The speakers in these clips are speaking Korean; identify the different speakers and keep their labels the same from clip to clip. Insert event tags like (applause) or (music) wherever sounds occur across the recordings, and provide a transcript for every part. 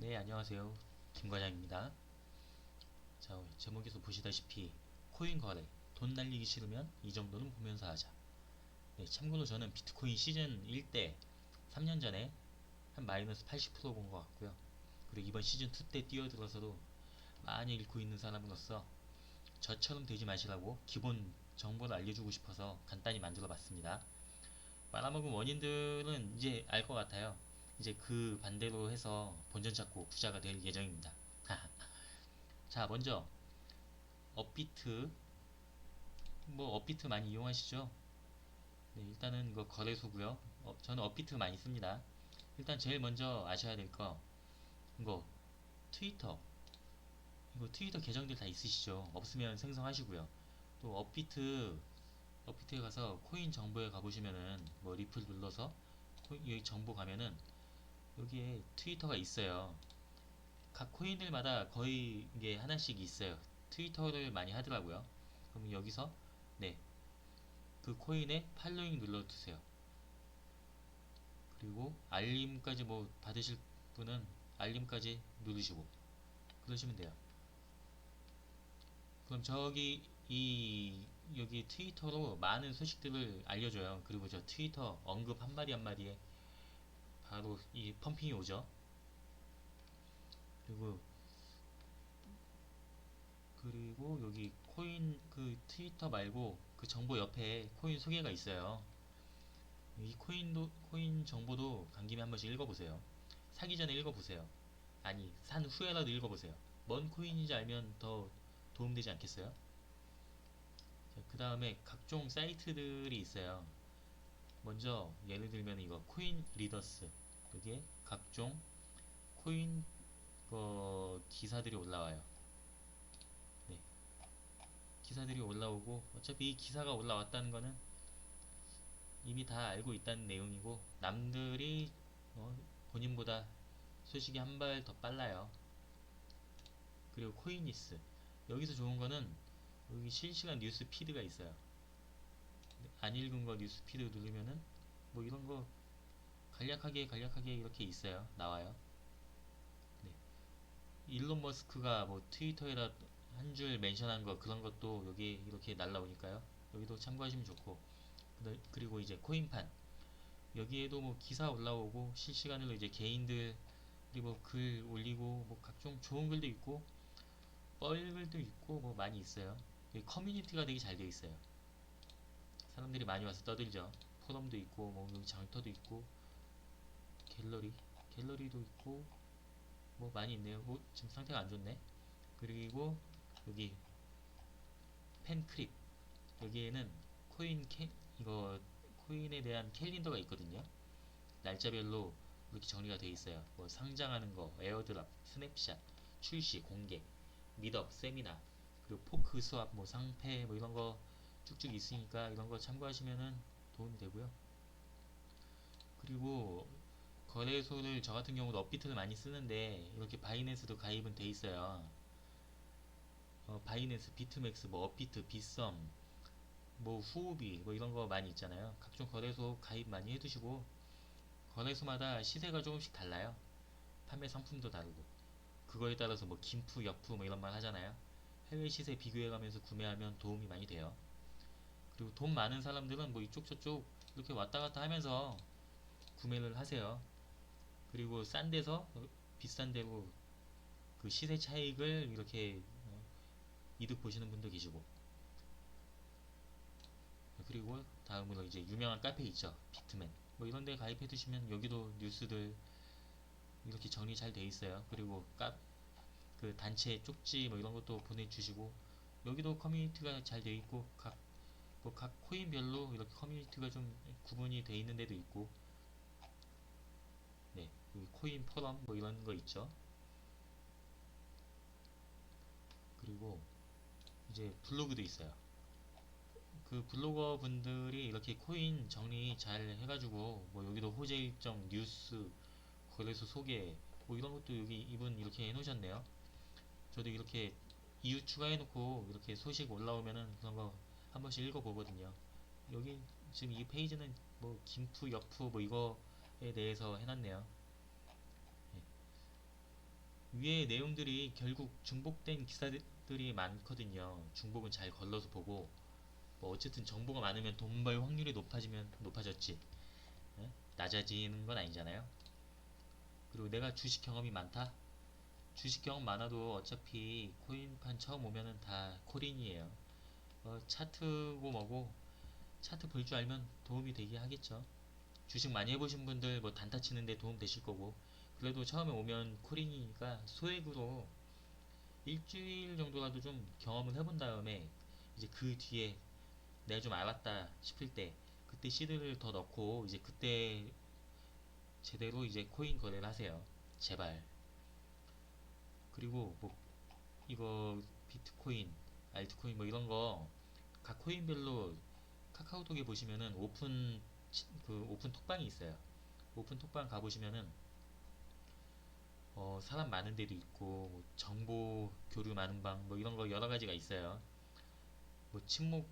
Speaker 1: 네, 안녕하세요. 김과장입니다. 자, 제목에서 보시다시피 코인 거래, 돈 날리기 싫으면 이 정도는 보면서 하자. 네, 참고로 저는 비트코인 시즌 1 때 3년 전에 한 마이너스 80%본 것 같고요. 그리고 이번 시즌 2 때 뛰어들어서도 많이 잃고 있는 사람으로서 저처럼 되지 마시라고 기본 정보를 알려주고 싶어서 간단히 만들어 봤습니다. 말아먹은 원인들은 이제 알 것 같아요. 이제 그 반대로 해서 본전 찾고 부자가 될 예정입니다. (laughs) 자, 먼저 업비트 뭐 업비트 많이 이용하시죠? 네, 일단은 이거 거래소고요. 어, 저는 업비트 많이 씁니다. 일단 제일 먼저 아셔야 될 거 이거 트위터 이거 트위터 계정들 다 있으시죠? 없으면 생성하시고요. 또 업비트 업비트에 가서 코인 정보에 가보시면은 뭐 리플 눌러서 여기 정보 가면은 여기에 트위터가 있어요. 각 코인들마다 거의 이게 하나씩 있어요. 트위터를 많이 하더라고요. 그럼 여기서 네. 그 코인에 팔로잉 눌러주세요. 그리고 알림까지 뭐 받으실 분은 알림까지 누르시고 그러시면 돼요. 그럼 저기 이 여기 트위터로 많은 소식들을 알려줘요. 그리고 저 트위터 언급 한 마디 한 마디에 바로 이 펌핑이 오죠. 그리고 그리고 여기 코인 그 트위터 말고 그 정보 옆에 코인 소개가 있어요. 이 코인도 코인 정보도 간 김에 한 번씩 읽어보세요. 사기 전에 읽어보세요. 아니 산 후에라도 읽어보세요. 뭔 코인인지 알면 더 도움되지 않겠어요? 그 다음에 각종 사이트들이 있어요. 먼저 예를 들면 이거 코인 리더스 여기에 각종 코인 어, 기사들이 올라와요. 네. 기사들이 올라오고 어차피 이 기사가 올라왔다는 거는 이미 다 알고 있다는 내용이고 남들이 어, 본인보다 소식이 한 발 더 빨라요. 그리고 코인니스 여기서 좋은 거는 여기 실시간 뉴스 피드가 있어요. 안 읽은 거 뉴스 피드 누르면은 뭐 이런 거 간략하게 간략하게 이렇게 있어요. 나와요. 네. 일론 머스크가 뭐 트위터에다 한 줄 멘션한 거 그런 것도 여기 이렇게 날라오니까요. 여기도 참고하시면 좋고 그리고 이제 코인판 여기에도 뭐 기사 올라오고 실시간으로 이제 개인들 그리고 글 올리고 뭐 각종 좋은 글도 있고 뻘글도 있고 뭐 많이 있어요. 커뮤니티가 되게 잘 되어 있어요. 사람들이 많이 와서 떠들죠. 포럼도 있고 뭐 장터도 있고 갤러리 갤러리도 있고 뭐 많이 있네요. 뭐 지금 상태가 안 좋네. 그리고 여기 팬크립 여기에는 코인 캐 이거 코인에 대한 캘린더가 있거든요. 날짜별로 이렇게 정리가 되어 있어요. 뭐 상장하는 거, 에어드랍, 스냅샷, 출시, 공개, 미덕, 세미나, 그리고 포크 수합, 뭐 상패, 뭐 이런 거 쭉쭉 있으니까 이런 거 참고하시면은 도움이 되고요. 그리고 거래소를 저 같은 경우도 업비트를 많이 쓰는데 이렇게 바이낸스도 가입은 돼 있어요. 어, 바이낸스, 비트맥스, 뭐 업비트, 빗썸, 뭐 후오비 뭐 이런 거 많이 있잖아요. 각종 거래소 가입 많이 해두시고 거래소마다 시세가 조금씩 달라요. 판매 상품도 다르고 그거에 따라서 뭐 김프, 역프 뭐 이런 말 하잖아요. 해외 시세 비교해가면서 구매하면 도움이 많이 돼요. 그리고 돈 많은 사람들은 뭐 이쪽 저쪽 이렇게 왔다 갔다 하면서 구매를 하세요. 그리고 싼 데서 비싼 데로 그 시세 차익을 이렇게 어, 이득 보시는 분도 계시고. 그리고 다음으로 이제 유명한 카페 있죠. 비트맨. 뭐 이런 데 가입해 두시면 여기도 뉴스들 이렇게 정리 잘 돼 있어요. 그리고 카, 그 단체 쪽지 뭐 이런 것도 보내주시고 여기도 커뮤니티가 잘 돼 있고 각, 뭐 각 코인별로 이렇게 커뮤니티가 좀 구분이 돼 있는 데도 있고 코인 포럼 뭐 이런 거 있죠. 그리고 이제 블로그도 있어요. 그 블로거 분들이 이렇게 코인 정리 잘 해가지고 뭐 여기도 호재 일정 뉴스 거래소 소개 뭐 이런 것도 여기 이분 이렇게 해놓으셨네요. 저도 이렇게 이유 추가해놓고 이렇게 소식 올라오면은 그런 거 한 번씩 읽어보거든요. 여기 지금 이 페이지는 뭐 김프, 역프 뭐 이거에 대해서 해놨네요. 네. 위에 내용들이 결국 중복된 기사들이 많거든요. 중복은 잘 걸러서 보고 뭐 어쨌든 정보가 많으면 돈 벌 확률이 높아지면 높아졌지 예? 낮아지는 건 아니잖아요. 그리고 내가 주식 경험이 많다? 주식 경험 많아도 어차피 코인판 처음 오면은 다 코린이에요. 어, 차트고 뭐고 차트 볼 줄 알면 도움이 되게 하겠죠. 주식 많이 해보신 분들 뭐 단타 치는데 도움 되실 거고 그래도 처음에 오면 코린이니까 소액으로 일주일 정도라도 좀 경험을 해본 다음에 이제 그 뒤에 내가 좀 알았다 싶을 때 그때 시드를 더 넣고 이제 그때 제대로 이제 코인 거래를 하세요. 제발. 그리고 뭐 이거 비트코인, 알트코인 뭐 이런 거 각 코인별로 카카오톡에 보시면은 오픈 치- 그 오픈 톡방이 있어요. 오픈 톡방 가보시면은 어, 사람 많은 데도 있고 뭐 정보 교류 많은 방 뭐 이런 거 여러 가지가 있어요. 뭐 친목을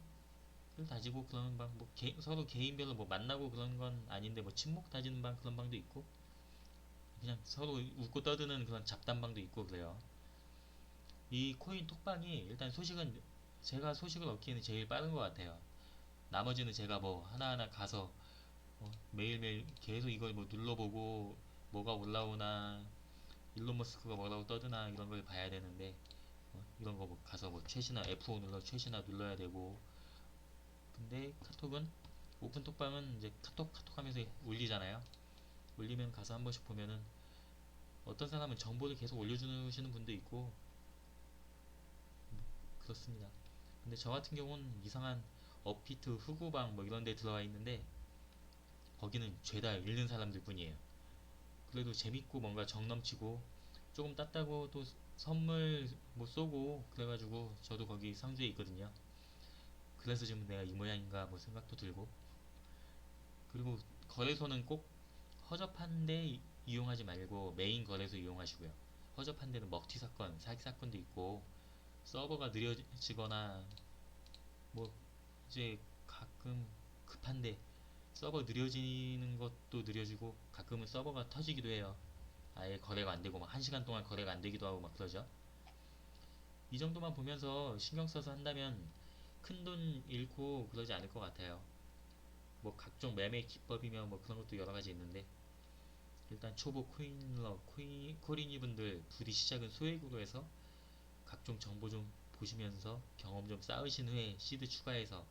Speaker 1: 다지고 그러는 방, 뭐 개- 서로 개인별로 뭐 만나고 그런 건 아닌데 뭐 친목 다지는 방 그런 방도 있고 그냥 서로 웃고 떠드는 그런 잡담방도 있고 그래요. 이 코인 톡방이 일단 소식은 제가 소식을 얻기에는 제일 빠른 것 같아요. 나머지는 제가 뭐 하나하나 가서 어, 매일매일 계속 이걸 뭐 눌러보고 뭐가 올라오나 일론 머스크가 뭐라고 떠드나 이런 걸 봐야 되는데 어, 이런 거 뭐 가서 뭐 최신화 F5 눌러 최신화 눌러야 되고 근데 카톡은 오픈 톡방은 이제 카톡 카톡 하면서 울리잖아요. 울리면 가서 한 번씩 보면은 어떤 사람은 정보를 계속 올려주시는 분도 있고 음, 그렇습니다. 근데 저 같은 경우는 이상한 업비트 흑우방 뭐 이런 데 들어와 있는데 거기는 죄다 읽는 사람들 뿐이에요. 그래도 재밌고 뭔가 정 넘치고 조금 땄다고 또 선물 뭐 쏘고 그래가지고 저도 거기 상주에 있거든요. 그래서 지금 내가 이 모양인가 뭐 생각도 들고 그리고 거래소는 꼭 허접한 데 이- 이용하지 말고 메인 거래소 이용하시고요. 허접한 데는 먹튀 사건, 사기 사건도 있고 서버가 느려지거나 뭐 이제 가끔 급한데 서버 느려지는 것도 느려지고 가끔은 서버가 터지기도 해요. 아예 거래가 안 되고 막한 시간 동안 거래가 안 되기도 하고 막 그러죠. 이 정도만 보면서 신경 써서 한다면 큰 돈 잃고 그러지 않을 것 같아요. 뭐 각종 매매 기법이며 뭐 그런 것도 여러 가지 있는데 일단 초보 코인러 코인 코린이 분들 부디 시작은 소액으로 해서 각종 정보 좀 보시면서 경험 좀 쌓으신 후에 시드 추가해서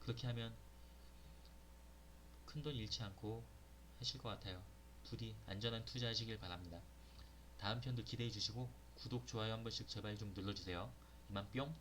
Speaker 1: 그렇게 하면 큰돈 잃지 않고 하실 것 같아요. 부디 안전한 투자 하시길 바랍니다. 다음 편도 기대해 주시고 구독, 좋아요 한 번씩 제발 좀 눌러주세요. 이만 뿅!